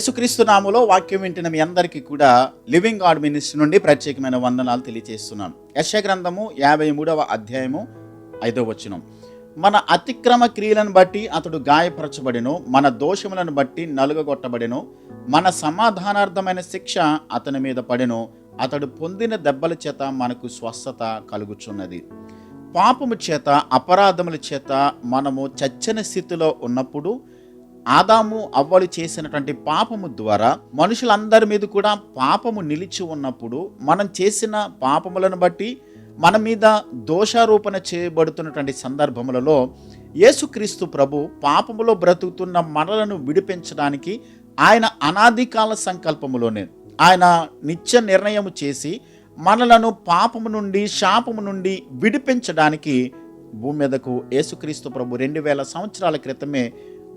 యేసుక్రీస్తు నామలో వాక్యం వింటున్న మీ అందరికీ కూడా లివింగ్ గాడ్ మినిస్ట్రీ నుండి ప్రత్యేకమైన వందనాలు తెలియజేస్తున్నాను యశ గ్రంథము యాభై మూడవ అధ్యాయము ఐదవ వచనం. మన అతిక్రమ క్రియలను బట్టి అతడు గాయపరచబడెను మన దోషములను బట్టి నలుగగొట్టబడెను మన సమాధానార్థమైన శిక్ష అతని మీద పడెను అతడు పొందిన దెబ్బల చేత మనకు స్వస్థత కలుగుచున్నది. పాపము చేత అపరాధముల చేత మనము చచ్చని స్థితిలో ఉన్నప్పుడు ఆదాము అవ్వలు చేసినటువంటి పాపము ద్వారా మనుషులందరి మీద కూడా పాపము నిలిచి ఉన్నప్పుడు మనం చేసిన పాపములను బట్టి మన మీద దోషారోపణ చేయబడుతున్నటువంటి సందర్భములలో యేసుక్రీస్తు ప్రభు పాపములో బ్రతుకుతున్న మనలను విడిపించడానికి ఆయన అనాది కాల సంకల్పములోనే ఆయన నిత్య నిర్ణయము చేసి మనలను పాపము నుండి శాపము నుండి విడిపించడానికి భూమి మీదకు యేసుక్రీస్తు ప్రభు రెండు వేల సంవత్సరాల క్రితమే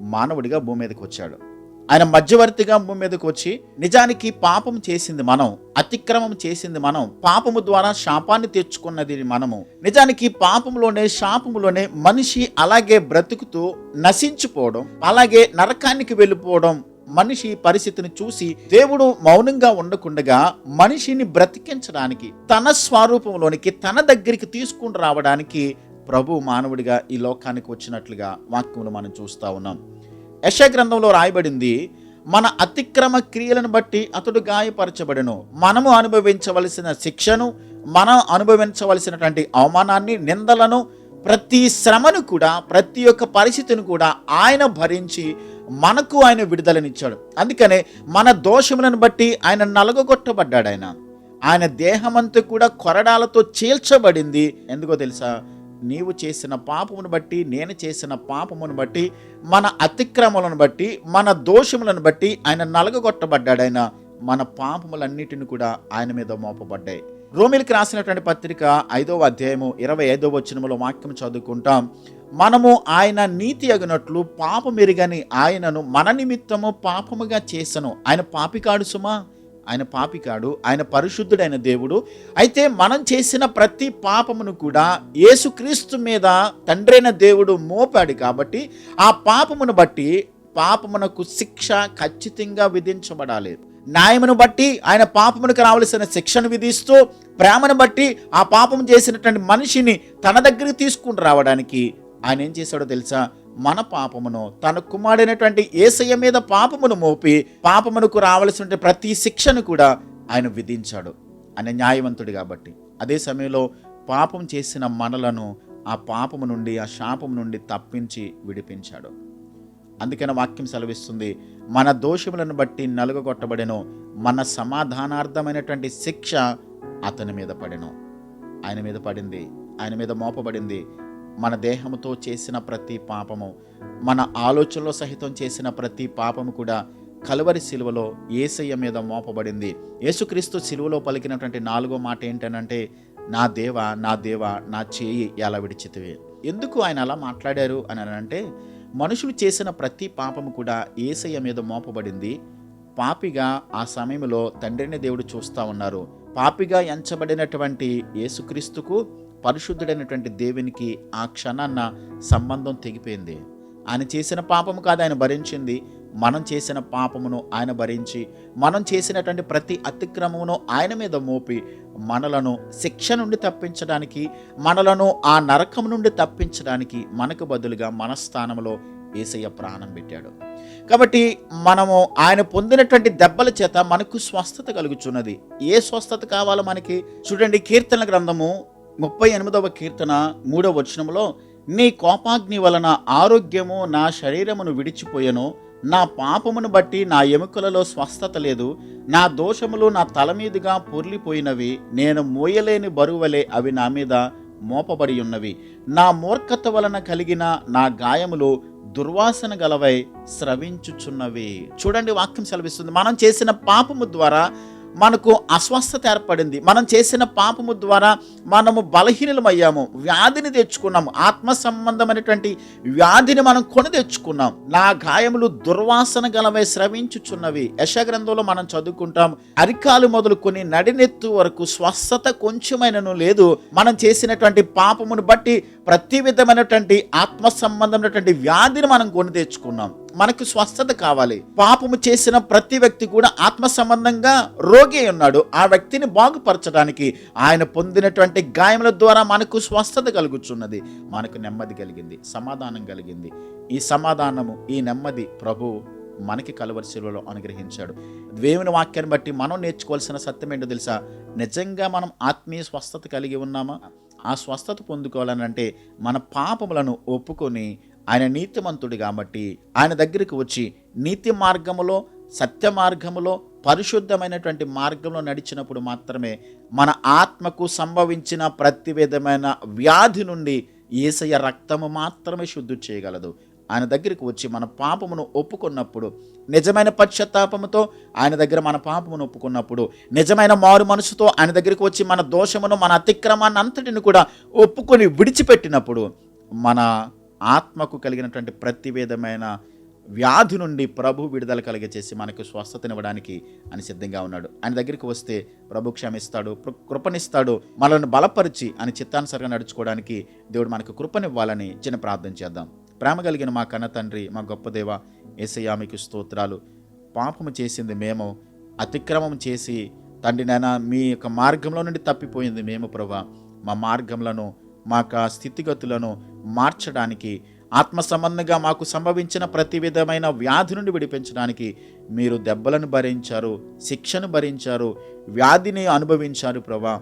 మానవుడిగా భూమి మీదకి వచ్చాడు. ఆయన మధ్యవర్తిగా భూమి మీదకి వచ్చి నిజానికి పాపం చేసింది మనం అతిక్రమం చేసింది మనం పాపము ద్వారా శాపాన్ని తెచ్చుకున్నది మనము. నిజానికి పాపంలోనే శాపములోనే మనిషి అలాగే బ్రతుకుతూ నశించిపోవడం అలాగే నరకానికి వెళ్ళిపోవడం మనిషి పరిస్థితిని చూసి దేవుడు మౌనంగా ఉండకుండగా మనిషిని బ్రతికించడానికి తన స్వరూపంలోనికి తన దగ్గరికి తీసుకుని రావడానికి ప్రభు మానవుడిగా ఈ లోకానికి వచ్చినట్లుగా వాక్యములు మనం చూస్తా ఉన్నాం. యశ గ్రంథంలో రాయబడింది మన అతిక్రమ క్రియలను బట్టి అతడు గాయపరచబడను. మనము అనుభవించవలసిన శిక్షను మనం అనుభవించవలసినటువంటి అవమానాన్ని నిందలను ప్రతి శ్రమను కూడా ప్రతి ఒక్క పరిస్థితిని కూడా ఆయన భరించి మనకు ఆయన విడుదలనిచ్చాడు. అందుకనే మన దోషములను బట్టి ఆయన నలగొట్టబడ్డాడు ఆయన. ఆయన దేహమంతా కూడా కొరడాలతో చీల్చబడింది. ఎందుకో తెలుసా? నీవు చేసిన పాపమును బట్టి నేను చేసిన పాపమును బట్టి మన అతిక్రమలను బట్టి మన దోషములను బట్టి ఆయన నలగొట్టబడ్డాడు ఆయన. మన పాపములన్నిటిని కూడా ఆయన మీద మోపబడ్డాయి. రోమిల్కి రాసినటువంటి పత్రిక ఐదవ అధ్యాయము ఇరవై ఐదవ వచనములో వాక్యం చదువుకుంటాం. మనము ఆయన నీతి అగినట్లు పాపమెరుగని ఆయనను మన నిమిత్తము పాపముగా చేసను. ఆయన పాపికాడు సుమా? ఆయన పాపికాడు ఆయన పరిశుద్ధుడైన దేవుడు. అయితే మనం చేసిన ప్రతి పాపమును కూడా యేసుక్రీస్తు మీద తండ్రైన దేవుడు మోపాడు కాబట్టి ఆ పాపమును బట్టి పాపమునకు శిక్ష ఖచ్చితంగా విధించబడాలి. న్యాయమును బట్టి ఆయన పాపమునకు రావలసిన శిక్షను విధిస్తూ ప్రేమను బట్టి ఆ పాపం చేసినటువంటి మనిషిని తన దగ్గరికి తీసుకుని రావడానికి ఆయన ఏం చేశాడో తెలుసా? మన పాపమును తన కుమారుడైనటువంటి ఏసయ్య మీద పాపమును మోపి పాపమునకు రావలసిన ప్రతి శిక్షను కూడా ఆయన విధించాడు. ఆయన న్యాయవంతుడు కాబట్టి. అదే సమయంలో పాపం చేసిన మనలను ఆ పాపము నుండి ఆ శాపము నుండి తప్పించి విడిపించాడు. అందుకని వాక్యం సెలవిస్తుంది మన దోషములను బట్టి నలుగగొట్టబడెను మన సమాధానార్థమైనటువంటి శిక్ష అతని మీద పడెను. ఆయన మీద పడింది ఆయన మీద మోపబడింది మన దేహంతో చేసిన ప్రతి పాపము మన ఆలోచనలో సహితం చేసిన ప్రతి పాపము కూడా కలువరి శిలువలో ఏసయ్య మీద మోపబడింది. యేసుక్రీస్తు శిలువలో పలికినటువంటి నాలుగో మాట ఏంటనంటే నా దేవ నా దేవ నా చేయి ఎలా విడిచితివి? ఎందుకు ఆయన అలా మాట్లాడారు అని అంటే మనుషులు చేసిన ప్రతి పాపము కూడా ఏసయ్య మీద మోపబడింది. పాపిగా ఆ సమయంలో తండ్రిని దేవుడు చూస్తూ ఉన్నారు. పాపిగా ఎంచబడినటువంటి యేసుక్రీస్తుకు పరిశుద్ధుడైనటువంటి దేవునికి ఆ క్షణాన్న సంబంధం తెగిపోయింది. ఆయన చేసిన పాపము కాదు ఆయన భరించింది. మనం చేసిన పాపమును ఆయన భరించి మనం చేసినటువంటి ప్రతి అతిక్రమమును ఆయన మీద మోపి మనలను శిక్ష నుండి తప్పించడానికి మనలను ఆ నరకం నుండి తప్పించడానికి మనకు బదులుగా మన స్థానంలో ఏసయ్య ప్రాణం పెట్టాడు. కాబట్టి మనము ఆయన పొందినటువంటి దెబ్బల చేత మనకు స్వస్థత కలుగుచున్నది. ఏ స్వస్థత కావాలో మనకి? చూడండి కీర్తన గ్రంథము ముప్పై ఎనిమిదవ కీర్తన మూడవ వచనంలో నీ కోపాగ్ని వలన ఆరోగ్యము నా శరీరమును విడిచిపోయెను. నా పాపమును బట్టి నా ఎముకలలో స్వస్థత లేదు. నా దోషములు నా తల మీదుగా పొర్లిపోయినవి. నేను మోయలేని బరువలే అవి నా మీద మోపబడి ఉన్నవి. నా మూర్ఖత వలన కలిగిన నా గాయములు దుర్వాసన గలవై స్రవించుచున్నవి. చూడండి వాక్యం సెలవిస్తుంది. మనం చేసిన పాపము ద్వారా మనకు అస్వస్థత ఏర్పడింది. మనం చేసిన పాపము ద్వారా మనము బలహీనమయ్యాము వ్యాధిని తెచ్చుకున్నాము. ఆత్మ సంబంధమైనటువంటి వ్యాధిని మనం కొని తెచ్చుకున్నాం నా గాయములు దుర్వాసన గలవై స్రవించుచున్నవి. యశగ్రంథంలో మనం చదువుకుంటాం అరికాలు మొదలుకొని నడినెత్తు వరకు స్వస్థత కొంచెమైనను లేదు. మనం చేసినటువంటి పాపమును బట్టి ప్రతి విధమైనటువంటి ఆత్మ సంబంధమైనటువంటి వ్యాధిని మనం కొని తెచ్చుకున్నాం. మనకు స్వస్థత కావాలి. పాపము చేసిన ప్రతి వ్యక్తి కూడా ఆత్మ సంబంధంగా రోగి ఉన్నాడు. ఆ వ్యక్తిని బాగుపరచడానికి ఆయన పొందినటువంటి గాయముల ద్వారా మనకు స్వస్థత కలుగుచున్నది. మనకు నెమ్మది కలిగింది. సమాధానం కలిగింది. ఈ సమాధానము ఈ నెమ్మది ప్రభు మనకి కలువరి శిలువలో అనుగ్రహించాడు. దేవుని వాక్యాన్ని బట్టి మనం నేర్చుకోవాల్సిన సత్యం ఏంటో తెలుసా? నిజంగా మనం ఆత్మీయ స్వస్థత కలిగి ఉన్నామా? ఆ స్వస్థత పొందుకోవాలని అంటే మన పాపములను ఒప్పుకొని ఆయన నీతిమంతుడు కాబట్టి ఆయన దగ్గరికి వచ్చి నీతి మార్గములో సత్య మార్గములో పరిశుద్ధమైనటువంటి మార్గంలో నడిచినప్పుడు మాత్రమే మన ఆత్మకు సంభవించిన ప్రతి విధమైన వ్యాధి నుండి ఏసయ్య రక్తము మాత్రమే శుద్ధి చేయగలదు. ఆయన దగ్గరికి వచ్చి మన పాపమును ఒప్పుకున్నప్పుడు నిజమైన పశ్చాత్తాపముతో ఆయన దగ్గర మన పాపమును ఒప్పుకున్నప్పుడు నిజమైన మారు మనసుతో ఆయన దగ్గరికి వచ్చి మన దోషమును మన అతిక్రమాన్ని అంతటిని కూడా ఒప్పుకొని విడిచిపెట్టినప్పుడు మన ఆత్మకు కలిగినటువంటి ప్రతి విధమైన వ్యాధి నుండి ప్రభు విడుదల కలిగచేసి మనకు స్వస్థతనివ్వడానికి అని సిద్ధంగా ఉన్నాడు. ఆయన దగ్గరికి వస్తే ప్రభు క్షమిస్తాడు కృపనిస్తాడు మనల్ని బలపరిచి అని చిత్తానుసరిగా నడుచుకోవడానికి దేవుడు మనకు కృపనివ్వాలని చిన్న ప్రార్థన చేద్దాం. ప్రేమ కలిగిన మా కన్న తండ్రి మా గొప్ప దేవ ఏసయ్యా మీకు స్తోత్రాలు. పాపము చేసింది మేము అతిక్రమం చేసి తండ్రి నాయన మీ యొక్క మార్గంలో నుండి తప్పిపోయింది మేము ప్రభా. మా మార్గములను మా యొక్క స్థితిగతులను మార్చడానికి ఆత్మ సంబంధంగా మాకు సంభవించిన ప్రతి విధమైన వ్యాధి నుండి విడిపించడానికి మీరు దెబ్బలను భరించారు శిక్షను భరించారు వ్యాధిని అనుభవించారు ప్రభా.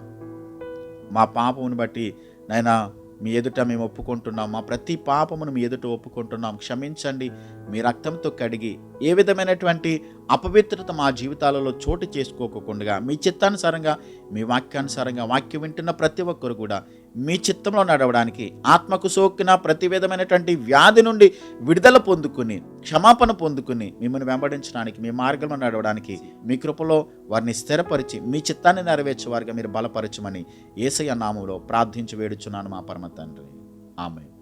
మా పాపమును బట్టి నైనా మీ ఎదుట మేము ఒప్పుకుంటున్నాం. మా ప్రతి పాపమును మీ ఎదుట ఒప్పుకుంటున్నాం. క్షమించండి మీ రక్తంతో కడిగి ఏ విధమైనటువంటి అపవిత్రత మా జీవితాలలో చోటు చేసుకోకుండా మీ చిత్తానుసారంగా మీ వాక్యానుసారంగా వాక్యం వింటున్న ప్రతి ఒక్కరు కూడా మీ చిత్తంలో నడవడానికి ఆత్మకు సోకిన ప్రతి విధమైనటువంటి వ్యాధి నుండి విడుదల పొందుకుని క్షమాపణ పొందుకుని మిమ్మల్ని వెంబడించడానికి మీ మార్గంలో నడవడానికి మీ కృపలో వారిని స్థిరపరిచి మీ చిత్తాన్ని నెరవేర్చే వారిగా మీరు బలపరచమని ఏసయ్య నామంలో ప్రార్థించి వేడుచున్నాను మా పరమ తండ్రి. ఆమె